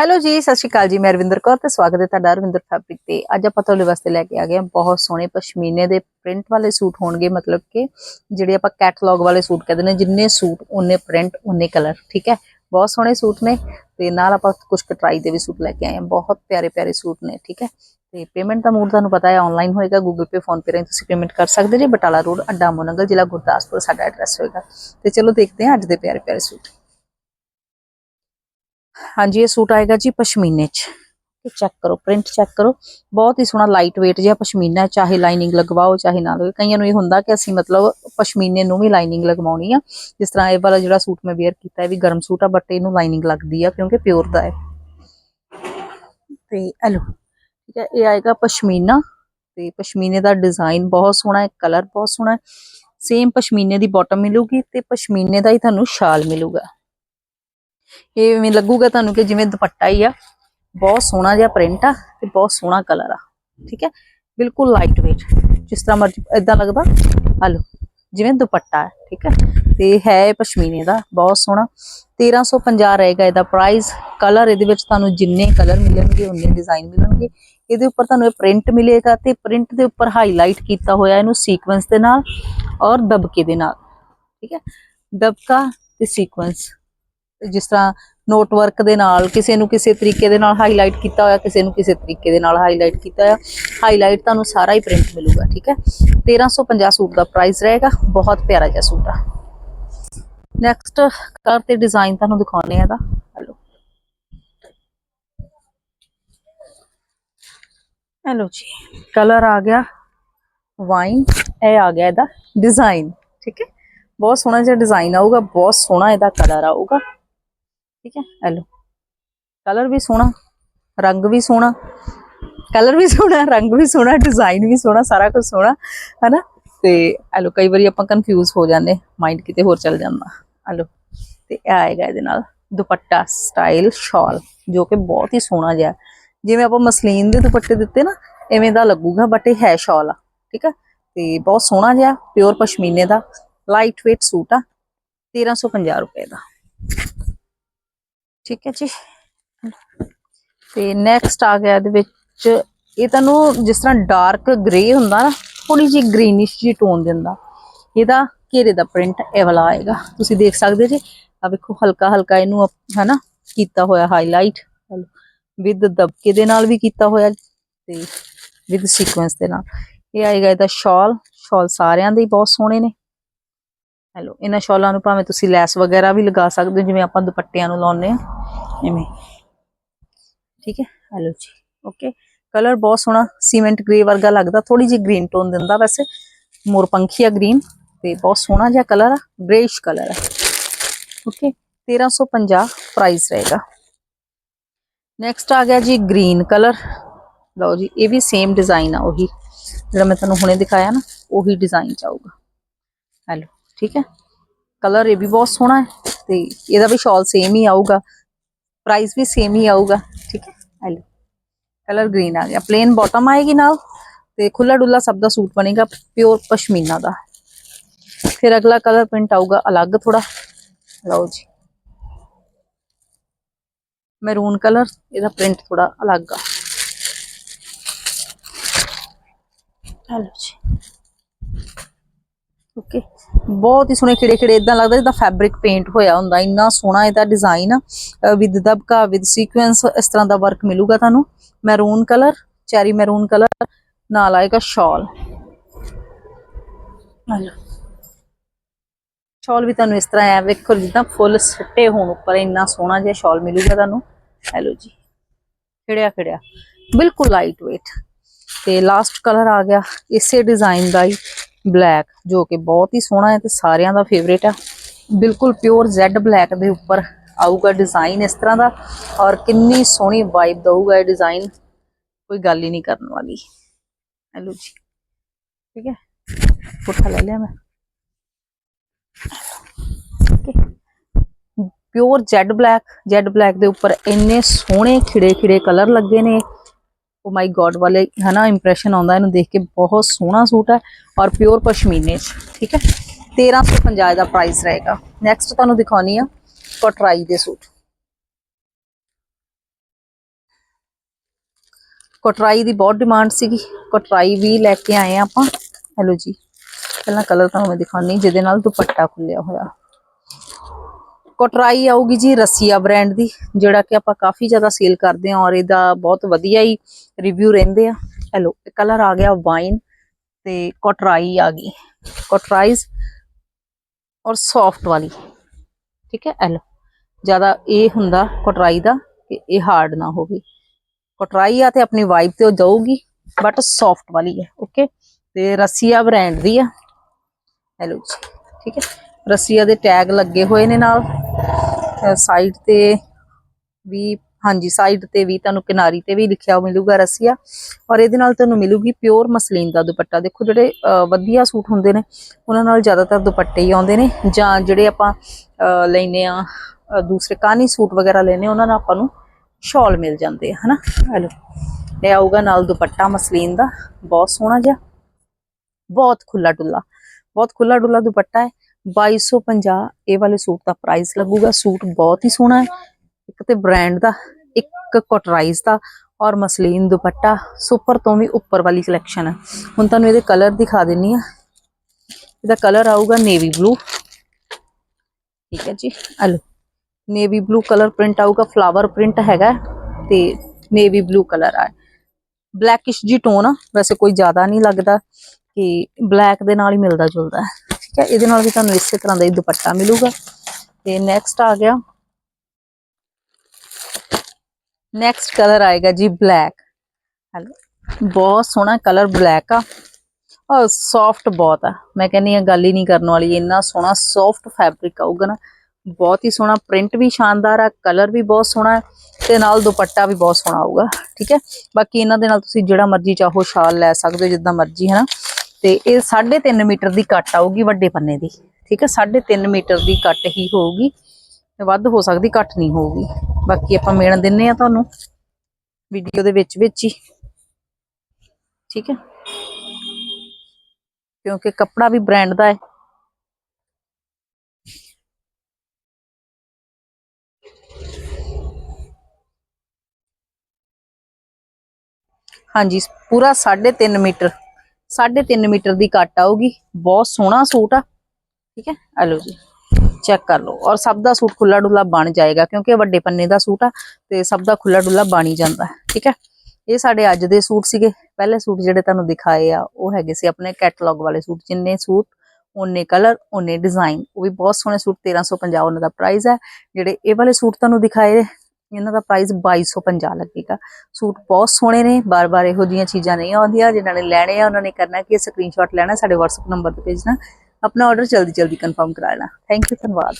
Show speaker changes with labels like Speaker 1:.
Speaker 1: Hello ਜੀ ਸਤਿ ਸ਼੍ਰੀ ਅਕਾਲ ਜੀ ਮੈਂ ਰਵਿੰਦਰ ਕੌਰ ਤੇ ਸਵਾਗਤ ਹੈ ਤੁਹਾਡਾ ਰਵਿੰਦਰ ਫੈਬਰਿਕ ਤੇ ਅੱਜ ਆਪਾਂ ਤੁਹਾਡੇ ਵਾਸਤੇ ਲੈ ਕੇ ਆ ਗਏ ਹਾਂ ਬਹੁਤ ਸੋਹਣੇ ਪਸ਼ਮੀਨੇ ਦੇ ਪ੍ਰਿੰਟ ਵਾਲੇ ਸੂਟ ਹੋਣਗੇ ਮਤਲਬ ਕਿ ਜਿਹੜੇ ਆਪਾਂ ਕੈਟਲੌਗ ਵਾਲੇ ਸੂਟ ਕਹਿੰਦੇ ਨੇ ਜਿੰਨੇ ਸੂਟ ਉਹਨੇ ਪ੍ਰਿੰਟ ਉਹਨੇ ਕਲਰ ਠੀਕ ਹੈ ਬਹੁਤ ਸੋਹਣੇ ਸੂਟ ਨੇ ਤੇ ਨਾਲ ਆਪਾਂ ਕੁਝ ਕਟਰਾਈ ਦੇ ਵੀ ਸੂਟ ਲੈ ਕੇ ਆਏ ਹਾਂ ਬਹੁਤ ਪਿਆਰੇ ਪਿਆਰੇ ਸੂਟ ਨੇ ਠੀਕ ਹੈ ਤੇ ਪੇਮੈਂਟ ਦਾ ਮੂਡ ਤੁਹਾਨੂੰ ਪਤਾ ਹੈ ਆਨਲਾਈਨ ਹੋਏਗਾ ਗੂਗਲ ਪੇ ਫੋਨ ਪੇ ਰਾਹੀਂ ਤੁਸੀਂ ਪੇਮੈਂਟ ਕਰ ਸਕਦੇ ਜੀ ਬਟਾਲਾ ਰੋਡ ਅੱਡਾ ਮੋਨਗਲ ਜ਼ਿਲ੍ਹਾ ਗੁਰਦਾਸਪੁਰ ਸਾਡਾ ਐਡਰੈਸ ਹੋਏਗਾ ਤੇ ਚਲੋ ਦੇਖਦੇ ਹਾਂ ਅੱਜ ਦੇ ਪਿਆਰੇ ਪਿਆਰੇ ਸੂਟ ਹਾਂਜੀ, ਇਹ ਸੂਟ ਆਏਗਾ ਜੀ ਪਸ਼ਮੀਨੇ ਚ। ਤੇ ਚੈੱਕ ਕਰੋ ਪ੍ਰਿੰਟ ਚੈੱਕ ਕਰੋ। ਬਹੁਤ ਹੀ ਸੋਹਣਾ ਲਾਈਟ weight ਜਿਹਾ ਪਸ਼ਮੀਨਾ ਚਾਹੇ ਲਾਈਨਿੰਗ ਲਗਵਾਓ, ਚਾਹੇ ਨਾ ਲਗਵਾਓ। ਕਈਆਂ ਨੂੰ ਇਹ ਹੁੰਦਾ ਕਿ ਅਸੀਂ ਮਤਲਬ ਪਸ਼ਮੀਨੇ ਨੂੰ ਵੀ ਲਾਈਨਿੰਗ ਲਗਵਾਉਣੀ ਆ। ਜਿਸ ਤਰ੍ਹਾਂ ਇਹ ਵਾਲਾ ਜਿਹੜਾ ਸੂਟ ਮੈਂ ਵੇਅਰ ਕੀਤਾ ਹੈ ਵੀ ਗਰਮ ਸੂਟ ਆ ਬਟ ਇਹਨੂੰ ਲਾਈਨਿੰਗ ਲੱਗਦੀ ਆ ਕਿਉਂਕਿ ਪਿਓਰ ਦਾ ਹੈ। ਤੇ ਹਲੋ ਠੀਕ ਹੈ, ਇਹ ਆਏਗਾ ਪਸ਼ਮੀਨਾ। ਤੇ ਪਸ਼ਮੀਨੇ ਦਾ ਡਿਜ਼ਾਈਨ ਬਹੁਤ ਸੋਹਣਾ ਹੈ ਕਲਰ ਬਹੁਤ ਸੋਹਣਾ ਹੈ। ਸੇਮ ਪਸ਼ਮੀਨੇ ਦੀ ਬਾਟਮ ਮਿਲੂਗੀ ਤੇ ਪਸ਼ਮੀਨੇ ਦਾ ਹੀ ਤੁਹਾਨੂੰ ਸ਼ਾਲ ਮਿਲੂਗਾ। ਇਹ ਇਵੇਂ ਲੱਗੂਗਾ ਤੁਹਾਨੂੰ ਕਿ ਜਿਵੇਂ ਦੁਪੱਟਾ ਹੀ ਆ। ਬਹੁਤ ਸੋਹਣਾ ਜਿਹਾ ਪ੍ਰਿੰਟ ਆ ਤੇ ਬਹੁਤ ਸੋਹਣਾ ਕਲਰ ਆ। ਠੀਕ ਹੈ ਬਿਲਕੁਲ ਲਾਈਟ weight ਜਿਸ ਤਰ੍ਹਾਂ ਮਰਜ਼ੀ ਇਦਾਂ ਲੱਗਦਾ? ਆ ਲਓ, ਜਿਵੇਂ ਦੁਪੱਟਾ ਹੈ, ਠੀਕ ਹੈ ਤੇ ਹੈ ਪਸ਼ਮੀਨੇ ਦਾ, ਬਹੁਤ ਸੋਹਣਾ। 1350 ਰਹੇਗਾ ਇਹਦਾ ਪ੍ਰਾਈਸ ਕਲਰ ਇਹਦੇ ਵਿੱਚ ਤੁਹਾਨੂੰ ਜਿੰਨੇ ਕਲਰ ਮਿਲਣਗੇ, ਉਨੇ ਡਿਜ਼ਾਈਨ ਮਿਲਣਗੇ। ਇਹਦੇ ਉੱਪਰ ਤੁਹਾਨੂੰ ਇਹ ਪ੍ਰਿੰਟ ਮਿਲੇਗਾ ਤੇ ਪ੍ਰਿੰਟ ਦੇ ਉੱਪਰ ਹਾਈਲਾਈਟ ਕੀਤਾ ਹੋਇਆ ਇਹਨੂੰ ਸੀਕੁਐਂਸ ਦੇ ਨਾਲ ਔਰ ਦਬਕੇ ਦੇ ਨਾਲ। ਠੀਕ ਹੈ ਦਬਕਾ ਤੇ ਸੀਕੁਐਂਸ ਜਿਸ ਤਰ੍ਹਾਂ ਨੋਟ ਵਰਕ ਦੇ ਨਾਲ ਕਿਸੇ ਨੂੰ ਕਿਸੇ ਤਰੀਕੇ ਦੇ ਨਾਲ ਹਾਈਲਾਈਟ ਕੀਤਾ ਹੋਇਆ, ਕਿਸੇ ਨੂੰ ਕਿਸੇ ਤਰੀਕੇ ਦੇ ਨਾਲ ਹਾਈਲਾਈਟ ਕੀਤਾ ਹੋਇਆ ਹਾਈਲਾਈਟ ਤੁਹਾਨੂੰ ਸਾਰਾ ਹੀ ਪ੍ਰਿੰਟ ਮਿਲੂਗਾ, ਠੀਕ ਹੈ? 1350 ਸੂਟ ਦਾ ਪ੍ਰਾਈਸ ਰਹੇਗਾ, ਬਹੁਤ ਪਿਆਰਾ ਜਿਹਾ ਸੂਟ ਆ। ਨੈਕਸਟ ਕਲਰ ਤੇ ਡਿਜ਼ਾਈਨ ਤੁਹਾਨੂੰ ਦਿਖਾਉਣੇ ਆ ਇਹਦਾ। ਹੈਲੋ ਹੈਲੋ ਜੀ ਕਲਰ ਆ ਗਿਆ ਵਾਈਨ ਇਹ ਆ ਗਿਆ ਇਹਦਾ ਡਿਜ਼ਾਈਨ ਠੀਕ ਹੈ? ਬਹੁਤ ਸੋਹਣਾ ਜਿਹਾ ਡਿਜ਼ਾਈਨ ਆਊਗਾ, ਬਹੁਤ ਸੋਹਣਾ ਇਹਦਾ ਕਲਰ ਆਊਗਾ। ਠੀਕ ਹੈ? ਹੈਲੋ। ਕਲਰ ਵੀ ਸੋਹਣਾ, ਰੰਗ ਵੀ ਸੋਹਣਾ, ਕਲਰ ਵੀ ਸੋਹਣਾ, ਰੰਗ ਵੀ ਸੋਹਣਾ, ਡਿਜ਼ਾਈਨ ਵੀ ਸੋਹਣਾ, ਸਾਰਾ ਕੁਝ ਸੋਹਣਾ, ਹੈਨਾ? ਤੇ ਹੈਲੋ, ਕਈ ਵਾਰੀ ਆਪਾਂ ਕਨਫਿਊਜ਼ ਹੋ ਜਾਂਦੇ ਮਾਈਂਡ ਕਿਤੇ ਹੋਰ ਚੱਲ ਜਾਂਦਾ। ਹੈਲੋ, ਤੇ ਇਹ ਆਏਗਾ ਇਹਦੇ ਨਾਲ ਦੁਪੱਟਾ ਸਟਾਈਲ ਸ਼ਾਲ ਜੋ ਕਿ ਬਹੁਤ ਹੀ ਸੋਹਣਾ ਜਿਹਾ ਜਿਵੇਂ ਆਪਾਂ ਮਸਲੀਨ ਦੇ ਦੁਪੱਟੇ ਦਿੱਤੇ ਨਾ, ਐਵੇਂ ਦਾ ਲੱਗੂਗਾ ਬਟ ਇਹ ਹੈ ਸ਼ਾਲ ਆ, ਠੀਕ ਆ ਤੇ ਬਹੁਤ ਸੋਹਣਾ ਜਿਹਾ ਪਿਓਰ ਪਸ਼ਮੀਨੇ ਦਾ ਲਾਈਟ weight ਸੂਟ ਆ 1350 ਰੁਪਏ ਦਾ। ਠੀਕ ਹੈ ਜੀ। ਤੇ ਨੈਕਸਟ ਆ ਗਿਆ ਇਹਦੇ ਵਿੱਚ, ਇਹ ਤੁਹਾਨੂੰ ਜਿਸ ਤਰ੍ਹਾਂ ਡਾਰਕ ਗ੍ਰੇ ਹੁੰਦਾ ਨਾ ਥੋੜੀ ਜਿਹੀ ਗ੍ਰੀਨਿਸ਼ ਜੀ ਟੋਨ ਦਿੰਦਾ। ਇਹਦਾ ਘੇਰੇ ਦਾ ਪ੍ਰਿੰਟ ਇਹ ਵਾਲਾ ਆਏਗਾ। ਤੁਸੀਂ ਦੇਖ ਸਕਦੇ ਜੀ ਆ ਵੇਖੋ ਹਲਕਾ ਹਲਕਾ ਇਹਨੂੰ ਹਨਾ, ਕੀਤਾ ਹੋਇਆ ਹਾਈਲਾਈਟ ਵਿਦ ਦਬਕੇ ਦੇ ਨਾਲ ਵੀ ਕੀਤਾ ਹੋਇਆ ਤੇ ਵਿਦ ਸੀਕੁਐਂਸ ਦੇ ਨਾਲ। ਇਹ ਆਏਗਾ ਇਹਦਾ ਸ਼ਾਲ ਸ਼ਾਲ ਸਾਰਿਆਂ ਦੇ ਹੀ ਬਹੁਤ ਸੋਹਣੇ ਨੇ। ਹੈਲੋ, ਇਹਨਾਂ ਸ਼ਾਲਾਂ ਨੂੰ ਭਾਵੇਂ ਤੁਸੀਂ ਲੈਸ ਵਗੈਰਾ ਵੀ ਲਗਾ ਸਕਦੇ ਹੋ, ਜਿਵੇਂ ਆਪਾਂ ਦੁਪੱਟਿਆਂ ਨੂੰ ਲਾਉਂਦੇ ਆ ਐਵੇਂ ਠੀਕ ਹੈ? ਹੈਲੋ ਜੀ। ਓਕੇ ਕਲਰ ਬਹੁਤ ਸੋਹਣਾ ਸੀਮੈਂਟ ਗ੍ਰੇ ਵਰਗਾ ਲੱਗਦਾ। ਥੋੜੀ ਜਿਹੀ ਗ੍ਰੀਨ ਟੋਨ ਦਿੰਦਾ ਵੈਸੇ। ਮੋਰ ਪੰਖੀਆ ਗ੍ਰੀਨ ਤੇ ਬਹੁਤ ਸੋਹਣਾ ਜਿਹਾ ਕਲਰ ਆ। ਗ੍ਰੇਇਸ਼ ਕਲਰ ਆ। ਓਕੇ 1350 ਪ੍ਰਾਈਸ ਰਹੇਗਾ। ਨੈਕਸਟ ਆ ਗਿਆ ਜੀ ਗ੍ਰੀਨ ਕਲਰ ਲਓ ਜੀ, ਇਹ ਵੀ ਸੇਮ ਡਿਜ਼ਾਈਨ ਆ ਉਹੀ। ਜਿਹੜਾ ਮੈਂ ਤੁਹਾਨੂੰ ਹੁਣੇ ਦਿਖਾਇਆ ਨਾ, ਉਹੀ ਡਿਜ਼ਾਈਨ ਚਾਹੂਗਾ ਹੈਲੋ ਠੀਕ ਹੈ? ਕਲਰ ਇਹ ਵੀ ਬਹੁਤ ਸੋਹਣਾ ਹੈ ਤੇ ਇਹਦਾ ਵੀ ਸ਼ਾਲ ਸੇਮ ਹੀ ਆਊਗਾ। ਪ੍ਰਾਈਸ ਵੀ ਸੇਮ ਹੀ ਆਊਗਾ ਠੀਕ ਹੈ ਹੈਲੋ ਕਲਰ ਗ੍ਰੀਨ ਆ ਗਿਆ ਪਲੇਨ ਬਾਟਮ ਆਏਗੀ ਨਾਲ ਤੇ ਖੁੱਲਾ ਡੁੱਲਾ ਸਭ ਦਾ ਸੂਟ ਬਣੇਗਾ ਪਿਓਰ ਪਸ਼ਮੀਨਾ ਦਾ ਫਿਰ ਅਗਲਾ ਕਲਰ ਪ੍ਰਿੰਟ ਆਊਗਾ ਅਲੱਗ ਥੋੜਾ ਲਓ ਜੀ ਮੈਰੂਨ ਕਲਰ ਇਹਦਾ ਪ੍ਰਿੰਟ ਥੋੜਾ ਅਲੱਗ ਆ ਹੈਲੋ ਜੀ ਓਕੇ। ਬਹੁਤ ਹੀ ਸੋਹਣੇ ਖਿੜੇ ਖਿੜੇ ਇਦਾਂ ਲੱਗਦਾ ਜਿੱਦਾਂ ਫੈਬਰਿਕ ਪੇਂਟ ਹੋਇਆ ਹੁੰਦਾ। ਇੰਨਾ ਸੋਹਣਾ ਇਹਦਾ design with dabka with sequence ਇਸ ਤਰ੍ਹਾਂ ਦਾ ਵਰਕ ਮਿਲੂਗਾ ਤੁਹਾਨੂੰ। Maroon colour cherry maroon colour ਨਾਲ ਆਏਗਾ ਸ਼ਾਲ ਸ਼ਾਲ ਵੀ ਤੁਹਾਨੂੰ ਇਸ ਤਰ੍ਹਾਂ ਐ ਵੇਖੋ, ਜਿੱਦਾਂ ਫੁੱਲ ਸੱਟੇ ਹੋਣ ਉੱਪਰ ਇੰਨਾ ਸੋਹਣਾ ਜਿਹਾ ਸ਼ਾਲ ਮਿਲੂਗਾ ਤੁਹਾਨੂੰ। ਹੈਲੋ ਜੀ। ਖਿੜਿਆ ਖਿੜਿਆ। ਬਿਲਕੁਲ ਲਾਈਟ weight ਤੇ ਲਾਸਟ ਕਲਰ ਆ ਗਿਆ, ਇਸੇ ਡਿਜ਼ਾਈਨ ਦਾ ਹੀ। ਬਲੈਕ, ਜੋ ਕਿ ਬਹੁਤ ਹੀ ਸੋਹਣਾ ਹੈ ਤੇ ਸਾਰਿਆਂ ਦਾ ਫੇਵਰੇਟ ਆ। ਬਿਲਕੁਲ ਪਿਓਰ ਜ਼ੈਡ ਬਲੈਕ ਦੇ ਉੱਪਰ ਆਊਗਾ ਡਿਜ਼ਾਈਨ ਇਸ ਤਰ੍ਹਾਂ ਦਾ ਔਰ ਕਿੰਨੀ ਸੋਹਣੀ ਵਾਈਬ ਦਊਗਾ ਇਹ ਡਿਜ਼ਾਈਨ ਕੋਈ ਗੱਲ ਹੀ ਨਹੀਂ ਕਰਨ ਵਾਲੀ। ਹੈਲੋ ਜੀ, ਠੀਕ ਹੈ? ਪੁੱਠਾ ਲੈ ਲਿਆ ਮੈਂ। Pure jet black jet black ਦੇ ਉੱਪਰ ਇੰਨੇ ਸੋਹਣੇ ਖਿੜੇ ਖਿੜੇ ਕਲਰ ਲੱਗੇ ਨੇ। ਓ ਮਾਈ ਗॉड ਵਾਲੇ, ਹਨਾ ਇੰਪ੍ਰੈਸ਼ਨ ਆਉਂਦਾ, ਇਹਨੂੰ ਦੇਖ ਕੇ ਬਹੁਤ ਸੋਹਣਾ ਸੂਟ ਹੈ ਔਰ ਪਿਓਰ ਪਸ਼ਮੀਨੇ ਚ, ਠੀਕ ਹੈ? 1350 ਦਾ ਪ੍ਰਾਈਸ ਰਹੇਗਾ। ਨੈਕਸਟ ਤੁਹਾਨੂੰ ਦਿਖਾਉਣੀ ਆ ਕਟਰਾਈ ਦੇ ਸੂਟ। ਕਟਰਾਈ ਦੀ ਬਹੁਤ ਡਿਮਾਂਡ ਸੀਗੀ। ਕਟਰਾਈ ਵੀ ਲੈ ਕੇ ਆਏ ਆ ਆਪਾਂ। ਹੈਲੋ ਜੀ, ਪਹਿਲਾਂ ਕਲਰ ਤੁਹਾਨੂੰ ਮੈਂ ਦਿਖਾਉਣੀ, ਜਿਹਦੇ ਨਾਲ ਦੁਪੱਟਾ ਖੁੱਲਿਆ ਹੋਇਆ। ਕੋਟਰਾਈ ਆਊਗੀ ਜੀ ਰਸੀਆ ਬ੍ਰਾਂਡ ਦੀ, ਜਿਹੜਾ ਕਿ ਆਪਾਂ ਕਾਫੀ ਜ਼ਿਆਦਾ ਸੇਲ ਕਰਦੇ ਹਾਂ ਔਰ ਇਹਦਾ ਬਹੁਤ ਵਧੀਆ ਹੀ ਰਿਵਿਊ ਰਹਿੰਦੇ ਆ। ਹੈਲੋ ਇਹ ਕਲਰ ਆ ਗਿਆ ਵਾਈਨ ਤੇ ਕੋਟਰਾਈ ਆ ਗਈ। ਕੋਟਰਾਈਜ਼ ਔਰ ਸੌਫਟ ਵਾਲੀ। ਠੀਕ ਹੈ ਐਲੋ ਜ਼ਿਆਦਾ ਇਹ ਹੁੰਦਾ ਕੋਟਰਾਈ ਦਾ ਕਿ ਇਹ ਹਾਰਡ ਨਾ ਹੋਵੇ। ਕੋਟਰਾਈ ਆ ਤੇ ਆਪਣੀ ਵਾਈਬ ਤੇ ਉਹ ਦਊਗੀ ਬਟ ਸੌਫਟ ਵਾਲੀ ਹੈ ਓਕੇ ਤੇ ਰਸੀਆ ਬ੍ਰਾਂਡ ਦੀ ਆ। ਹੈਲੋ ਜੀ, ਠੀਕ ਹੈ? ਰਸੀਆ ਦੇ ਟੈਗ ਲੱਗੇ ਹੋਏ ਨੇ ਨਾਲ। ਸਾਈਡ ਤੇ ਵੀ ਹਾਂਜੀ ਸਾਈਡ ਤੇ ਵੀ ਤੁਹਾਨੂੰ ਕਿਨਾਰੀ ਤੇ ਵੀ ਲਿਖਿਆ ਮਿਲੂਗਾ ਰਸੀਆ। ਔਰ ਇਹਦੇ ਨਾਲ ਤੁਹਾਨੂੰ ਮਿਲੂਗੀ ਪਿਓਰ ਮਸਲੀਨ ਦਾ ਦੁਪੱਟਾ। ਦੇਖੋ ਜਿਹੜੇ ਵਧੀਆ ਸੂਟ ਹੁੰਦੇ ਨੇ ਉਹਨਾਂ ਨਾਲ ਜ਼ਿਆਦਾਤਰ ਦੁਪੱਟੇ ਹੀ ਆਉਂਦੇ ਨੇ। ਜਾਂ ਜਿਹੜੇ ਆਪਾਂ ਅਹ, ਲੈਨੇ ਆ ਦੂਸਰੇ ਕਾਨੀ ਸੂਟ ਵਗੈਰਾ ਲੈਨੇ ਉਹਨਾਂ ਨਾਲ ਆਪਾਂ ਨੂੰ ਸ਼ਾਲ ਮਿਲ ਜਾਂਦੇ ਆ ਹਨਾ? ਹਲੋ। ਇਹ ਆਊਗਾ ਨਾਲ ਦੁਪੱਟਾ ਮਸਲੀਨ ਦਾ। ਬਹੁਤ ਸੋਹਣਾ ਜਿਹਾ ਬਹੁਤ ਖੁੱਲਾ ਡੁੱਲਾ ਬਹੁਤ ਖੁੱਲਾ ਡੁੱਲਾ ਦੁਪੱਟਾ ਹੈ। 2250 ਇਹ ਵਾਲੇ ਸੂਟ ਦਾ ਪ੍ਰਾਈਸ ਲੱਗੂਗਾ। ਸੂਟ ਬਹੁਤ ਹੀ ਸੋਹਣਾ ਹੈ। ਇੱਕ ਤੇ ਬ੍ਰਾਂਡ ਦਾ, ਇੱਕ ਕੋਟਰਾਈਜ਼ ਦਾ ਔਰ ਮਸਲੀਨ ਦੁਪੱਟਾ। ਸੁਪਰ ਤੋਂ ਵੀ ਉੱਪਰ ਵਾਲੀ ਕਲੈਕਸ਼ਨ ਹੈ। ਹੁਣ ਤੁਹਾਨੂੰ ਇਹਦੇ ਕਲਰ ਦਿਖਾ ਦਿੰਨੀ ਆ ਇਹਦਾ ਕਲਰ ਆਊਗਾ ਨੇਵੀ ਬਲੂ ਠੀਕ ਹੈ ਜੀ। Hello navy blue colour print ਆਊਗਾ। ਫਲਾਵਰ ਪ੍ਰਿੰਟ ਹੈਗਾ ਤੇ ਨੇਵੀ ਬਲੂ ਕਲਰ ਆ। ਬਲੈਕਿਸ਼ ਜੀ ਟੋਨ ਆ। ਵੈਸੇ ਕੋਈ ਜ਼ਿਆਦਾ ਨਹੀਂ ਲੱਗਦਾ ਕਿ ਬਲੈਕ ਦੇ ਨਾਲ ਹੀ ਮਿਲਦਾ ਜੁਲਦਾ ਹੈ। ਠੀਕ ਹੈ, ਇਹਦੇ ਨਾਲ ਵੀ ਤੁਹਾਨੂੰ ਇਸੇ ਤਰ੍ਹਾਂ ਦਾ ਹੀ ਦੁਪੱਟਾ ਮਿਲੂਗਾ। ਤੇ ਨੈਕਸਟ ਆ ਗਿਆ। ਨੈਕਸਟ ਕਲਰ ਆਏਗਾ ਜੀ ਬਲੈਕ ਹੈਲੋ ਬਹੁਤ ਸੋਹਣਾ ਕਲਰ ਬਲੈਕ ਆ। ਔਰ ਸੌਫਟ ਬਹੁਤ ਆ। ਮੈਂ ਕਹਿੰਨੀ ਆ ਗੱਲ ਹੀ ਨਹੀਂ ਕਰਨ ਵਾਲੀ, ਇੰਨਾ ਸੋਹਣਾ ਸੌਫਟ ਫੈਬਰਿਕ ਆਊਗਾ ਨਾ। ਬਹੁਤ ਹੀ ਸੋਹਣਾ ਪ੍ਰਿੰਟ ਵੀ ਸ਼ਾਨਦਾਰ ਆ ਕਲਰ ਵੀ ਬਹੁਤ ਸੋਹਣਾ ਹੈ, ਤੇ ਨਾਲ ਦੁਪੱਟਾ ਵੀ ਬਹੁਤ ਸੋਹਣਾ ਆਊਗਾ, ਠੀਕ ਹੈ। ਬਾਕੀ ਇਹਨਾਂ ਦੇ ਨਾਲ ਤੁਸੀਂ ਜਿਹੜਾ ਮਰਜ਼ੀ ਚਾਹੋ ਸ਼ਾਲ ਲੈ ਸਕਦੇ ਹੋ, ਜਿੱਦਾਂ ਮਰਜ਼ੀ, ਹੈ ਨਾ। ਤੇ ਇਹ 3.5 ਮੀਟਰ ਦੀ ਕੱਟ ਆਊਗੀ ਵੱਡੇ ਪੰਨੇ ਦੀ, ਠੀਕ ਹੈ? 3.5 ਮੀਟਰ ਦੀ ਕੱਟ ਹੀ ਹੋਊਗੀ ਤੇ ਵੱਧ ਹੋ ਸਕਦੀ ਘੱਟ ਨਹੀਂ ਹੋਊਗੀ। ਬਾਕੀ ਆਪਾਂ ਮੇਣ ਦਿੰਨੇ ਆ ਤੁਹਾਨੂੰ ਵੀਡੀਓ ਦੇ ਵਿੱਚ ਵਿੱਚ ਹੀ, ਠੀਕ ਹੈ? ਕਿਉਂਕਿ ਕੱਪੜਾ ਵੀ ਬ੍ਰਾਂਡ ਦਾ ਹੈ। ਹਾਂਜੀ, ਪੂਰਾ 3.5 ਮੀਟਰ 3.5 ਮੀਟਰ ਦੀ ਕੱਟ ਆਊਗੀ। ਬਹੁਤ ਸੋਹਣਾ ਸੂਟ ਆ। ਠੀਕ ਹੈ? ਆ ਲਓ ਜੀ। ਚੈੱਕ ਕਰ ਲਓ। ਔਰ ਸਭ ਦਾ ਸੂਟ ਖੁੱਲਾ ਡੁੱਲਾ ਬਣ ਜਾਏਗਾ, ਕਿਉਂਕਿ ਵੱਡੇ ਪੰਨੇ ਦਾ ਸੂਟ ਆ ਤੇ ਸਭ ਦਾ ਖੁੱਲਾ ਡੁੱਲਾ ਬਣ ਹੀ ਜਾਂਦਾ। ਠੀਕ ਹੈ? ਇਹ ਸਾਡੇ ਅੱਜ ਦੇ ਸੂਟ ਸੀਗੇ। ਪਹਿਲੇ ਸੂਟ ਜਿਹੜੇ ਤੁਹਾਨੂੰ ਦਿਖਾਏ ਆ, ਉਹ ਹੈਗੇ ਸੀ ਆਪਣੇ ਕੈਟਲੌਗ ਵਾਲੇ ਸੂਟ, ਜਿੰਨੇ ਸੂਟ ਉਹਨੇ ਕਲਰ ਉਹਨੇ ਡਿਜ਼ਾਈਨ ਉਹ ਵੀ ਬਹੁਤ ਸੋਹਣੇ ਸੂਟ 1350 ਉਹਨਾਂ ਦਾ ਪ੍ਰਾਈਸ ਹੈ ਜਿਹੜੇ ਇਹ ਵਾਲੇ ਸੂਟ ਤੁਹਾਨੂੰ ਦਿਖਾਏ ਇਹਨਾਂ ਦਾ ਪ੍ਰਾਈਸ 2250 ਲੱਗੇਗਾ। ਸੂਟ ਬਹੁਤ ਸੋਹਣੇ ਨੇ, ਬਾਰ-ਬਾਰ ਇਹੋ ਜਿਹੀਆਂ ਚੀਜ਼ਾਂ ਨਹੀਂ ਆਉਂਦੀਆਂ, ਜਿਨ੍ਹਾਂ ਨੇ ਲੈਣੇ ਆ, ਉਹਨਾਂ ਨੇ ਕਰਨਾ ਕਿ ਸਕਰੀਨਸ਼ਾਟ ਲੈਣਾ, ਸਾਡੇ WhatsApp ਨੰਬਰ ਤੇ ਭੇਜਣਾ। ਆਪਣਾ ਆਰਡਰ ਜਲਦੀ ਜਲਦੀ ਕਨਫਰਮ ਕਰਾ ਲੈਣਾ। ਥੈਂਕ ਯੂ ਧੰਨਵਾਦ।